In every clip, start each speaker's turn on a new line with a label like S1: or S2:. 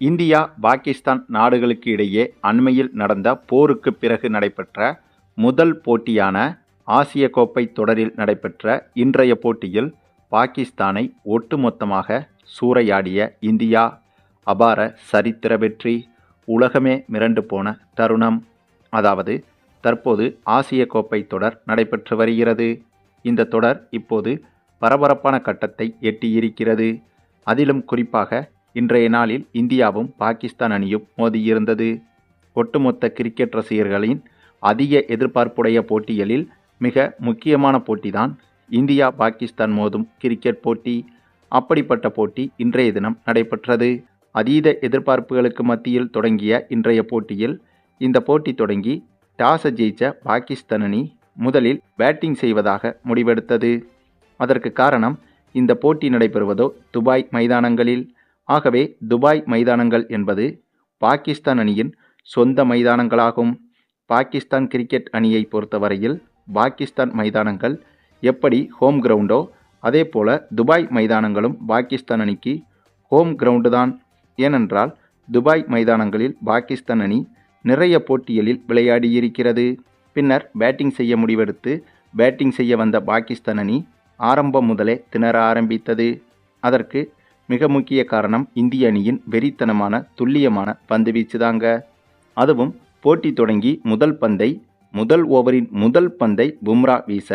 S1: India Pakistan நாடுகளுக்கு இடையே அண்மையில் நடந்த போருக்கு பிறகு நடைபெற்ற முதல் போட்டியான ஆசிய கோப்பை தொடரில் நடைபெற்ற இன்றைய போட்டியில் பாகிஸ்தானை ஒட்டுமொத்தமாக சூறையாடிய இந்தியா அபார சரித்திர வெற்றி உலகமே மிரண்டு போன தருணம் அதாவது தற்போது ஆசிய கோப்பை தொடர் நடைபெற்று வருகிறது. இந்த தொடர் இப்போது பரபரப்பான கட்டத்தை எட்டியிருக்கிறது. அதிலும் குறிப்பாக இன்றைய நாளில் இந்தியாவும் பாகிஸ்தான் அணியும் மோதியிருந்தது ஒட்டுமொத்த கிரிக்கெட் ரசிகர்களின் அதிக எதிர்பார்ப்புடைய போட்டிகளில் மிக முக்கியமான போட்டிதான் இந்தியா பாகிஸ்தான் மோதும் கிரிக்கெட் போட்டி. அப்படிப்பட்ட போட்டி இன்றைய தினம் நடைபெற்றது. அதீத எதிர்பார்ப்புகளுக்கு மத்தியில் தொடங்கிய இன்றைய போட்டியில் இந்த போட்டி தொடங்கி டாஸை ஜெயிச்ச பாகிஸ்தான் அணி முதலில் பேட்டிங் செய்வதாக முடிவெடுத்தது. அதற்கு காரணம் இந்த போட்டி நடைபெறுவதோ துபாய் மைதானங்களில். ஆகவே துபாய் மைதானங்கள் என்பது பாகிஸ்தான் அணியின் சொந்த மைதானங்களாகும். பாகிஸ்தான் கிரிக்கெட் அணியை பொறுத்தவரையில் பாகிஸ்தான் மைதானங்கள் எப்படி ஹோம் கிரவுண்டோ அதே போல துபாய் மைதானங்களும் பாகிஸ்தான் அணிக்கு ஹோம் கிரவுண்டு தான். ஏனென்றால் துபாய் மைதானங்களில் பாகிஸ்தான் அணி நிறைய போட்டிகளில் விளையாடியிருக்கிறது பின்னர் பேட்டிங் செய்ய முடிவெடுத்து பேட்டிங் செய்ய வந்த பாகிஸ்தான் அணி ஆரம்பம் முதலே திணற ஆரம்பித்தது. அதற்கு மிக முக்கிய காரணம் இந்திய அணியின் வெறித்தனமான துல்லியமான பந்து வீச்சு தாங்க அதுவும் போட்டி தொடங்கி முதல் பந்தை முதல் ஓவரின் முதல் பந்தை பும்ரா வீச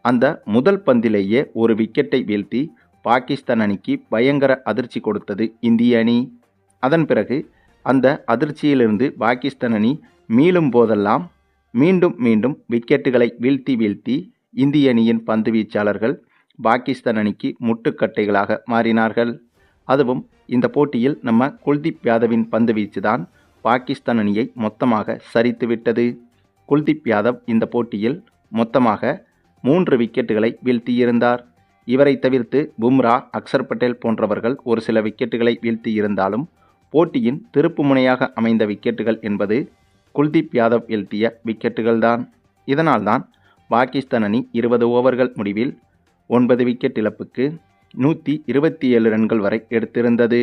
S1: அந்த முதல் பந்திலேயே ஒரு விக்கெட்டை வீழ்த்தி பாகிஸ்தான் அணிக்கு பயங்கர அதிர்ச்சி கொடுத்தது இந்திய அணி. அதன் பிறகு அந்த அதிர்ச்சியிலிருந்து பாகிஸ்தான் அணி மீளும் போதெல்லாம் மீண்டும் மீண்டும் விக்கெட்டுகளை வீழ்த்தி வீழ்த்தி இந்திய அணியின் பந்து வீச்சாளர்கள் பாகிஸ்தான் அணிக்கு முட்டுக்கட்டைகளாக மாறினார்கள். அதுவும் இந்த போட்டியில் நம்ம குல்தீப் யாதவின் பந்து வீச்சு தான் பாகிஸ்தான் அணியை மொத்தமாக சரித்து விட்டது. குல்தீப் யாதவ் இந்த போட்டியில் மொத்தமாக மூன்று விக்கெட்டுகளை வீழ்த்தியிருந்தார். இவரை தவிர்த்து பும்ரா அக்சர் பட்டேல் போன்றவர்கள் ஒரு சில விக்கெட்டுகளை வீழ்த்தியிருந்தாலும் போட்டியின் திருப்பு முனையாக அமைந்த விக்கெட்டுகள் என்பது குல்தீப் யாதவ் வீழ்த்திய விக்கெட்டுகள்தான். இதனால்தான் பாகிஸ்தான் அணி இருபது ஓவர்கள் முடிவில் ஒன்பது விக்கெட் இழப்புக்கு நூற்றி இருபத்தி ஏழு ரன்கள் வரை எடுத்திருந்தது.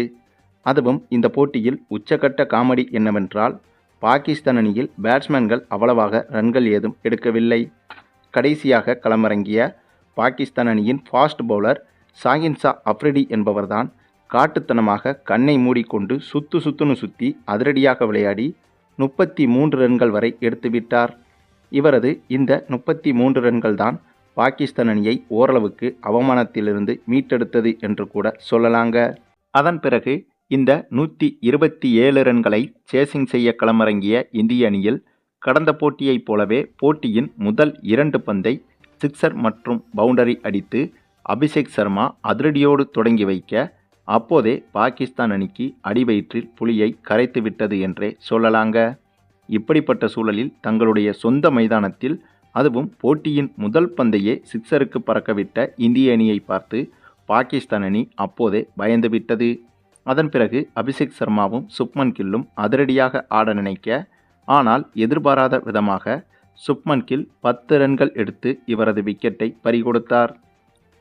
S1: அதுவும் இந்த போட்டியில் உச்சகட்ட காமெடி என்னவென்றால் பாகிஸ்தான் அணியில் பேட்ஸ்மேன்கள் அவ்வளவாக ரன்கள் ஏதும் எடுக்கவில்லை. கடைசியாக களமிறங்கிய பாகிஸ்தான் அணியின் ஃபாஸ்ட் பவுலர் சாகின்சா அப்ரிடி என்பவர்தான் காட்டுத்தனமாக கண்ணை மூடிக்கொண்டு சுத்து சுத்துன்னு சுற்றி அதிரடியாக விளையாடி முப்பத்தி மூன்று ரன்கள் வரை எடுத்துவிட்டார். இவரது இந்த முப்பத்தி மூன்று ரன்கள் தான் பாகிஸ்தான் அணியை ஓரளவுக்கு அவமானத்திலிருந்து மீட்டெடுத்தது என்று கூட சொல்லலாங்க. அதன் பிறகு இந்த நூற்றி இருபத்தி ஏழு ரன்களை சேசிங் செய்ய களமிறங்கிய இந்திய அணியில் கடந்த போட்டியைப் போலவே போட்டியின் முதல் இரண்டு பந்தை சிக்சர் மற்றும் பவுண்டரி அடித்து அபிஷேக் சர்மா அதிரடியோடு தொடங்கி வைக்க அப்போதே பாகிஸ்தான் அணிக்கு அடிவயிற்றில் புலியை கரைத்து விட்டது என்றே சொல்லலாங்க. இப்படிப்பட்ட சூழலில் தங்களுடைய சொந்த மைதானத்தில் அதுவும் போட்டியின் முதல் பந்தையே சிக்ஸருக்கு பறக்கவிட்ட இந்திய அணியை பார்த்து பாகிஸ்தான் அணி அப்போதே பயந்து விட்டது. அதன் பிறகு அபிஷேக் சர்மாவும் சுப்மன் கில்லும் அதிரடியாக ஆட நினைக்க ஆனால் எதிர்பாராத விதமாக சுப்மன் கில் பத்து ரன்கள் எடுத்து இவரது விக்கெட்டை பறிகொடுத்தார்.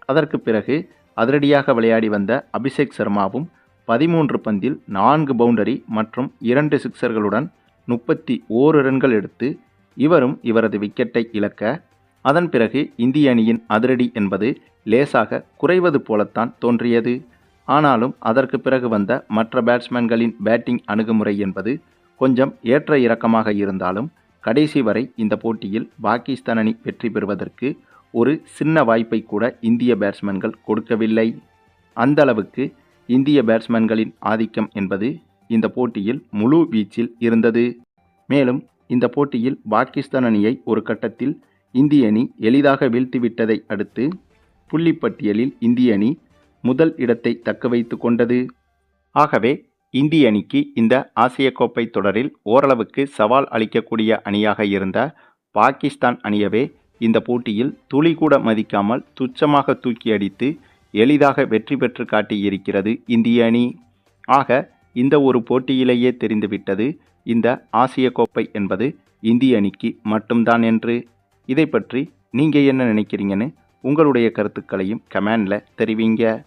S1: அதற்கு பிறகு அதிரடியாக விளையாடி வந்த அபிஷேக் சர்மாவும் பதிமூன்று பந்தில் நான்கு பவுண்டரி மற்றும் இரண்டு சிக்சர்களுடன் முப்பத்தி ஓரு ரன்கள் எடுத்து இவரும் இவரது விக்கெட்டை இழக்க அதன் பிறகு இந்திய அணியின் அதிரடி என்பது லேசாக குறைவது போலத்தான் தோன்றியது. ஆனாலும் அதற்கு பிறகு வந்த மற்ற பேட்ஸ்மேன்களின் பேட்டிங் அணுகுமுறை என்பது கொஞ்சம் ஏற்ற இறக்கமாக இருந்தாலும் கடைசி வரை இந்த போட்டியில் பாகிஸ்தான் அணி வெற்றி பெறுவதற்கு ஒரு சின்ன வாய்ப்பை கூட இந்திய பேட்ஸ்மேன்கள் கொடுக்கவில்லை. அந்த அளவுக்கு இந்திய பேட்ஸ்மேன்களின் ஆதிக்கம் என்பது இந்த போட்டியில் முழு வீச்சில் இருந்தது. மேலும் இந்த போட்டியில் பாகிஸ்தான் அணியை ஒரு கட்டத்தில் இந்திய அணி எளிதாக வீழ்த்திவிட்டதை அடுத்து புள்ளிப்பட்டியலில் இந்திய அணி முதல் இடத்தை தக்க வைத்து கொண்டது. ஆகவே இந்திய அணிக்கு இந்த ஆசிய கோப்பை தொடரில் ஓரளவுக்கு சவால் அளிக்கக்கூடிய அணியாக இருந்த பாகிஸ்தான் அணியவே இந்த போட்டியில் துளி கூட மதிக்காமல் துச்சமாக தூக்கி அடித்து எளிதாக வெற்றி பெற்று காட்டியிருக்கிறது இந்திய அணி. ஆக இந்த ஒரு போட்டியிலேயே தெரிந்துவிட்டது இந்த ஆசிய கோப்பை என்பது இந்திய அணிக்கு மட்டும்தான் என்று. இதை பற்றி நீங்கள் என்ன நினைக்கிறீங்கன்னு உங்களுடைய கருத்துக்களையும் கமெண்டில் தெரிவிங்க.